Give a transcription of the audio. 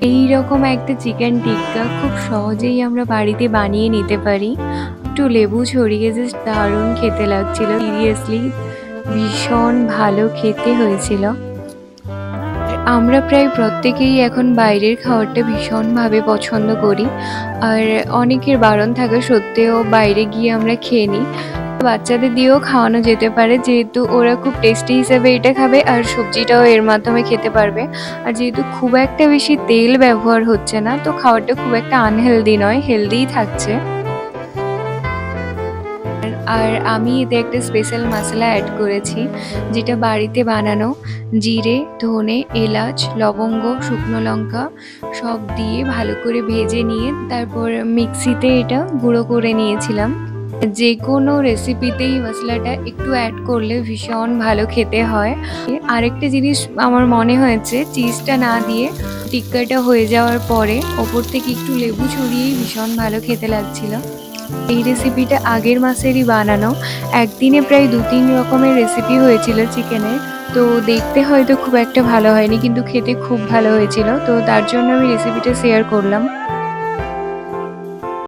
এই রকম একটা চিকেন টিক্কা খুব সহজেই আমরা বাড়িতে বানিয়ে নিতে পারি। একটু লেবু ছড়িয়ে জাস্ট দারুণ খেতে লাগছিল। সিরিয়াসলি ভীষণ ভালো খেতে হয়েছিল। আমরা প্রায় প্রত্যেকেই এখন বাইরের খাবারটা ভীষণভাবে পছন্দ করি। আর অনেকের বারণ থাকা সত্ত্বেও বাইরে গিয়ে আমরা খেয়ে নিই। বাচ্চাদের দিয়েও খাওয়ানো যেতে পারে। যেহেতু ওরা খুব টেস্টি হিসেবে এটা খাবে আর সবজিটাও এর মাধ্যমে খেতে পারবে। আর যেহেতু খুব একটা বেশি তেল ব্যবহার হচ্ছে না, তো খাবারটা খুব একটা আনহেলদি নয় হেলদিই থাকছে। আর আমি এতে একটা স্পেশাল মশলা অ্যাড করেছি, যেটা বাড়িতে বানানো। জিরে, ধনে, এলাচ, লবঙ্গ, শুকনো লঙ্কা সব দিয়ে ভালো করে ভেজে নিয়ে তারপর মিক্সিতে এটা গুঁড়ো করে নিয়েছিলাম। যে কোনো রেসিপিতেই মশলাটা একটু অ্যাড করলে ভীষণ ভালো খেতে হয়। আরেকটা জিনিস আমার মনে হয়েছে চিজটা না দিয়ে টিক্কাটা হয়ে যাওয়ার পরে ওপর থেকে একটু লেবু ছড়িয়েই ভীষণ ভালো খেতে লাগছিল। এই রেসিপিটা আগের মাসেরই বানানো। একদিনে প্রায় দু তিন রকমের রেসিপি হয়েছিল চিকেনের তো দেখতে হয়তো খুব একটা ভালো হয়নি, কিন্তু খেতে খুব ভালো হয়েছিল। তো তার জন্য আমি রেসিপিটা শেয়ার করলাম।